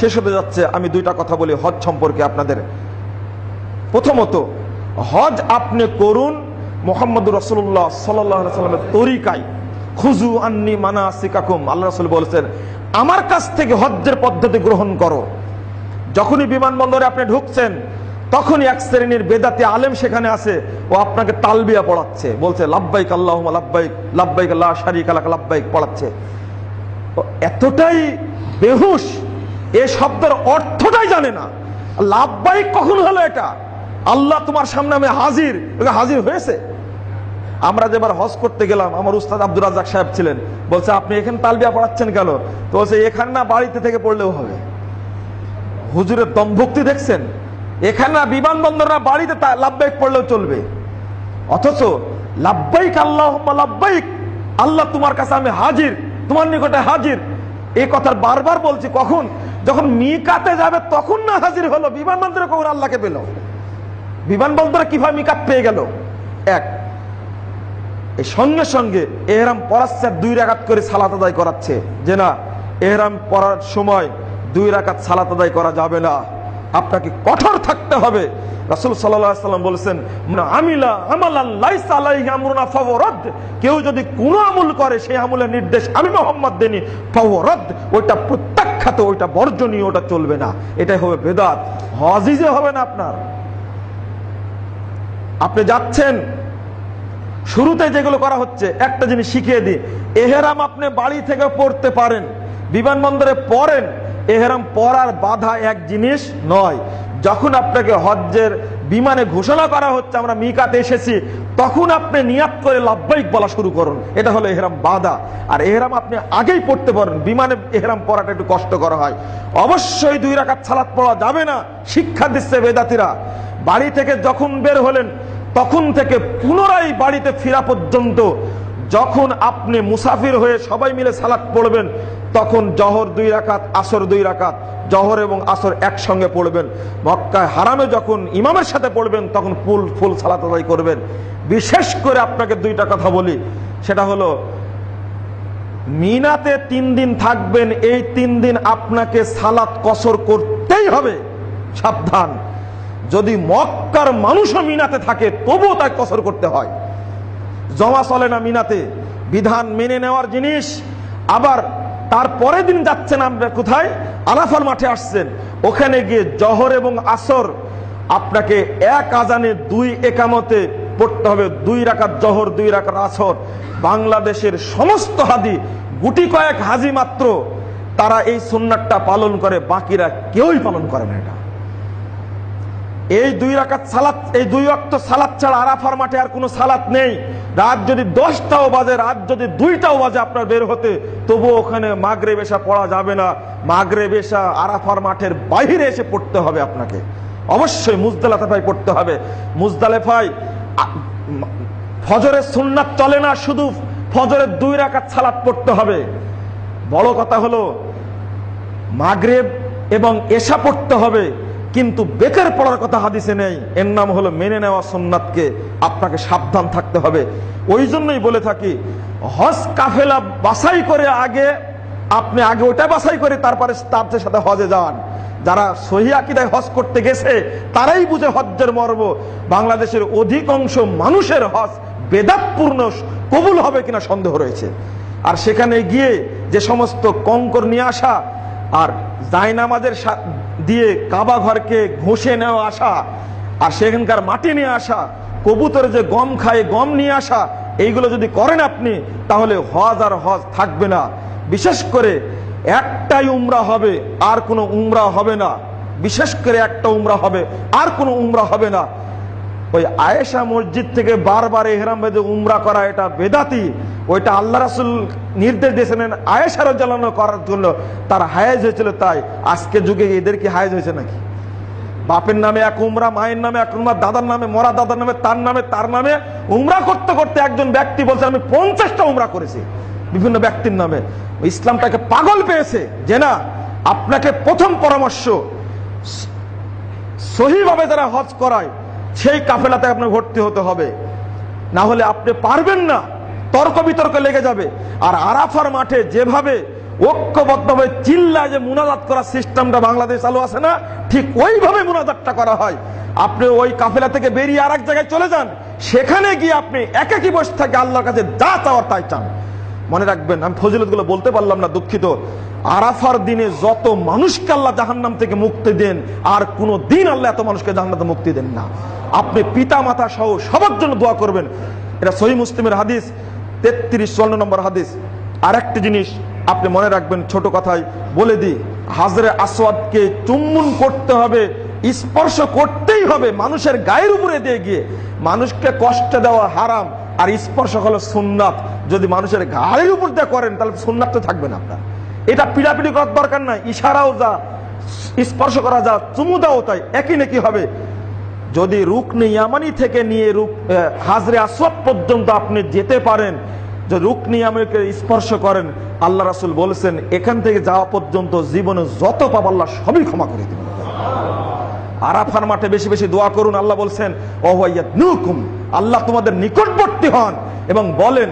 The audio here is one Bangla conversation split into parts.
শেষ হতে যাচ্ছে। আমি দুইটা কথা বলি, হজ সম্পর্কে আপনাদের। প্রথমত, হজ আপনি করুন মোহাম্মদ রসুল্লাহ সাল্লামের তরিকায়। খুজু আন্নি মানা সিকাকুম আল্লাহ রসুল বলেছেন, আমার কাছ থেকে হজ্জের পদ্ধতি গ্রহণ করো। যখনই বিমানবন্দরে আপনি ঢুকছেন, তখনই এক শ্রেণির বেদাতি আলেম সেখানে আছে, ও আপনাকে তালবিয়া পড়াচ্ছে। বলছে লাভবাইক আল্লাহ লাভবাইক লাভবাইক আল্লাহ শারিক আল্লাহ লাভবাইক পড়াচ্ছে। এতটাই বেহুশ এ শব্দের অর্থটাই জানে না। লাভবাহিক কখন হলো এটা? আল্লাহ তোমার সামনে আমি হাজির। হাজির হয়েছে? আমরা যেবার হজ করতে গেলাম, আমার উস্তাদ আব্দুল রাজাক সাহেব ছিলেন। বলছে, আপনি এখানে তালবিয়া পড়াচ্ছেন কেন? তো বলছে, এখানে না বাড়িতে থেকে পড়লেও হবে। হুজুরের দমভক্তি দেখছেন? এখানে না বিমানবন্দর না বাড়িতে লাভবাহিক পড়লেও চলবে? অথচ লাভবাহিক আল্লাহ লাভবাহিক আল্লাহ তোমার কাছে আমি হাজির, তোমার নিকটে হাজির। এই কথা বারবার বলছি, কখন? যখন মিকাতে যাবে, তখন না হাজির হলো। বিমানবন্দরে কখন আল্লাহকে পেল। বিমানবন্দরে কীভাবে মিকাত পেয়ে গেল? এক এই সঙ্গে সঙ্গে এহরাম পড়াচ্ছে দুই রাকাত করে সালাত আদায় করাচ্ছে। যে না, এহরাম পড়ার সময় দুই রাকাত সালাত আদায় করা যাবে না। আপনাকে কঠোর থাকতে হবে। রাসুল সাল্লাম বলেছেন আমিলা কেউ যদি কোন আমল করে, সেই আমলের নির্দেশ আমি মোহাম্মদ দেনি ফরদ ওইটা প্রত্যাখ্যাত ওইটা বর্জনীয়, ওটা চলবে না। এটাই হবে বেদাত। হজিজে হবে না আপনার। আপনি যাচ্ছেন, শুরুতে যেগুলো করা হচ্ছে, একটা জিনিস শিখিয়ে দিই। এহেরাম আপনি বাড়ি থেকে পড়তে পারেন, বিমানবন্দরে পড়েন। এহেরাম পড়ার বাধা এক জিনিস নয়। যখন আপনাকে হজ্জের বিমানে ঘোষণা করা হচ্ছে, আমরা মিকাতে এসেছি। তখন আপনি নিয়াত করে লাভবাহিক বলা শুরু করুন। এটা হলো এহরাম বাধা। আর এহরাম আপনি আগেই পড়তে পারেন, বিমানে এহরাম পড়াটা একটু কষ্ট করা হয়। অবশ্যই দুই রাকাত ছালাত পড়া যাবে না, শিক্ষা দিচ্ছে বেদাতিরা। বাড়ি থেকে যখন বের হলেন, তখন থেকে পুনরায় বাড়িতে ফেরা পর্যন্ত যখন আপনি মুসাফির হয়ে সবাই মিলে সালাত পড়বেন, তখন জহর দুই রাকাত, আসর দুই রাকাত, জহর এবং আসর একসঙ্গে পড়বেন। মক্কায় হারামে যখন ইমামের সাথে পড়বেন, তখন ফুল ফুল সালাত আদায় করবেন। বিশেষ করে আপনাকে দুইটা কথা বলি। সেটা হলো, মিনাতে তিন দিন থাকবেন, এই তিন দিন আপনাকে সালাত কসর করতেই হবে। সাবধান। যদি মক্কার মানুষও মিনাতে থাকে, তবুও তাই কসর করতে হয়। জমা চলে না মিনাতে। বিধান মেনে নেওয়ার জিনিস। আবার তার পরের দিন যাচ্ছেন আমরা কোথায়? আলাফার মাঠে আসছেন। ওখানে গিয়ে জহর এবং আসর আপনাকে এক আজানে দুই একামতে পড়তে হবে। দুই রাকাত জহর, দুই রাকাত আসর। বাংলাদেশের সমস্ত হাদি, গুটি কয়েক হাজি মাত্র তারা এই সুন্নাতটা পালন করে। বাকিরা কেউই পালন করে না এটা। এই দুই রাকাত সালাত, এই দুই অক্ত সালাত ছাড়া আরাফার মাঠে আর কোনো সালাত নেই। রাত যদি দশটাও বাজে, রাত যদি দুইটাও বাজে আপনার বের হতে তবুও ওখানে মাগরে বেশা পড়া যাবে না। মাগরে বেশা আরাফার মাঠের বাহিরে এসে পড়তে হবে আপনাকে। অবশ্যই মুজদালেফায় পড়তে হবে। মুজদালেফায় ফজরের সুন্নাত চলে না, শুধু ফজরের দুই রাকাত সালাত পড়তে হবে। বড় কথা হলো, মাগরেব এবং এশা পড়তে হবে। কিন্তু বেকার পড়ার কথা হাদিসে নেই। এর নাম হলো মেনে নেওয়া সোননাথকে আপনাকে সাবধান থাকতে হবে। ওই জন্যই বলে থাকি, হজ কাফেলা বাছাই করে আগে, আপনি আগে ওটা বাছাই করে তারপরে তার সাথে হজে যান। যারা সহি আকিদায় হজ করতে গেছে, তারাই বুঝে হজ্জের মর্ম। বাংলাদেশের অধিকাংশ মানুষের হজ বেদাতপূর্ণ, কবুল হবে কিনা সন্দেহ রয়েছে। আর সেখানে গিয়ে যে সমস্ত কঙ্কর নিয়ে আসা আর জায়নামাজের দিয়ে কাবা ঘরকে ঘষে নেওয়া আসা, আর সেখানকার মাটি নিয়ে আসা, কবুতর যে গম খায়, গম নিয়ে আসা, এইগুলো যদি করেন আপনি, তাহলে হজ আর হজ থাকবে না। বিশেষ করে একটাই উমরা হবে, আর কোনো উমরা হবে না। বিশেষ করে একটা উমরা হবে, আর কোনো উমরা হবে না। ওই আয়েশা মসজিদ থেকে বারবার এহরাম বেদে উমরা করা এটা বেদাতি। ওইটা আল্লাহ রাসুল নির্দেশ দিয়েছিলেন আয়েশার জ্বালানো করার জন্য। তার হায়াজ হয়েছিল তাই। আজকে যুগে এদের কি হায়াজ হয়েছে নাকি? বাপের নামে এক উমরা, মায়ের নামে এক উমরা, দাদার নামে, মরা দাদার নামে, তার নামে তার নামে উমরা করতে করতে একজন ব্যক্তি বলছে, আমি পঞ্চাশটা উমরা করেছি। বিভিন্ন ব্যক্তির নামে। ইসলামটাকে পাগল পেয়েছে। যে না, আপনাকে প্রথম পরামর্শ সহিভাবে যারা হজ করায়, সেই কাফেলাতে আপনার ভর্তি হতে হবে। না হলে আপনি পারবেন না। তর্ক বিতর্ক লেগে যাবে। আর আরাফার মাঠে যেভাবে ঐক্যবদ্ধভাবে চিল্লায় যে মুনাজাত করার সিস্টেমটা বাংলাদেশ চালু আছে না, ঠিক ওইভাবে মুনাজাতটা করা হয়। আপনি ওই কাফেলা থেকে বেরিয়ে আর এক জায়গায় চলে যান, সেখানে গিয়ে আপনি একাকি বসে থেকে আল্লাহর কাছে যা চাওয়ার তাই চান। মনে রাখবেন, আমি ফজিলতগুলো বলতে পারলাম না, দুঃখিত। আরাফার দিনে যত মানুষকে আল্লাহ জাহান্নাম থেকে মুক্তি দেন, আর কোনো দিন আল্লাহ এত মানুষকে জাহান্নাম মুক্তি দেন না। আপনি পিতা মাতা সহ সবার জন্য দোয়া করবেন। এটা সহি মুসলিমের হাদিস। তেত্রিশ চুয়ান্ন নম্বর হাদিস। আর একটা জিনিস আপনি মনে রাখবেন, ছোট কথায় বলে দিই, হাজরে আসওয়াদকে চুম্বন করতে হবে, স্পর্শ করতেই হবে মানুষের গায়ের উপরে দিয়ে গিয়ে। মানুষকে কষ্ট দেওয়া হারাম, আর স্পর্শ হলো সুন্নাত। যদি মানুষের গায়ের উপর দিয়ে করেন, তাহলে সুন্নাত তো থাকবে না আপনার। এটা পিড়াপিড়ি করার দরকার নাই, ইশারাও যা, স্পর্শ করা যা, চুমু দাও তাই, একই নাকি হবে। যদি রুকনি ইয়ামানি থেকে নিয়ে রুক হাজরে আসওয়াদ পর্যন্ত আপনি যেতে পারেন যে রুকনি ইয়ামানিকে স্পর্শ করেন, আল্লাহ রাসূল বলেছেন, এখান থেকে যাওয়া পর্যন্ত জীবনে যত পাব আল্লাহ সবই ক্ষমা করে দিবেন আরাফার মাঠে বেশি বেশি দোয়া করুন, আল্লাহ বলছেন নুকুম আল্লাহ তোমাদের নিকটবর্তী হন এবং বলেন।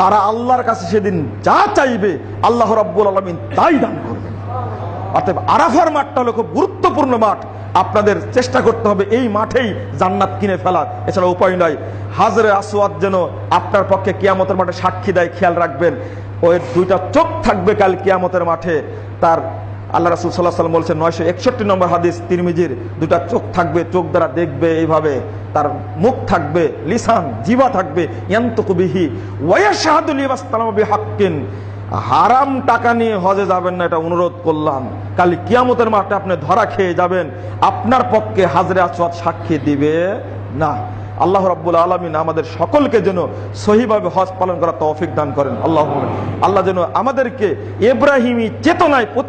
তারা আল্লাহর কাছে সেদিন যা চাইবে, আল্লাহ রাব্বুল আলামিন তাই দান অতএব আরাফার মাঠটা হলো খুব গুরুত্বপূর্ণ মাঠ। আপনাদের চেষ্টা করতে হবে এই মাঠেই জান্নাত কিনে ফেলার। এছাড়া উপায় নাই। হাজরে আসওয়াদ যেন আপনার পক্ষে কিয়ামতের মাঠে সাক্ষী দেয়, খেয়াল রাখবেন। ওই দুইটা চোখ থাকবে কাল কিয়ামতের মাঠে। তার আল্লাহ রাসুল সাল্লাহ সাল্লাম বলছেন, নয়শো একষট্টি নম্বর হাদিস, তিরমিজির দুটা চোখ থাকবে, চোখ দ্বারা দেখবে এইভাবে। তার মুখ থাকবে, লিসান জিবা থাকবে ইয়ান্তকুবিহি ওয়াশাহাদুল ইবাস্তালামবি হাক্কিন হারাম টাকা নিয়ে হজে যাবেন না, এটা অনুরোধ করলাম। কালি কিয়ামতের মাঠে আপনি ধরা খেয়ে যাবেন। আপনার পক্ষে হাজরে আসওয়াদ সাক্ষী দিবে না। আল্লাহ রাব্বুল আলমিন আমাদের সকলকে যেন সহিভাবে হজ পালন করা তৌফিক দান করেন। আল্লাহ আল্লাহ যেন আমাদেরকে এব্রাহিমী চেতনায় প্রতি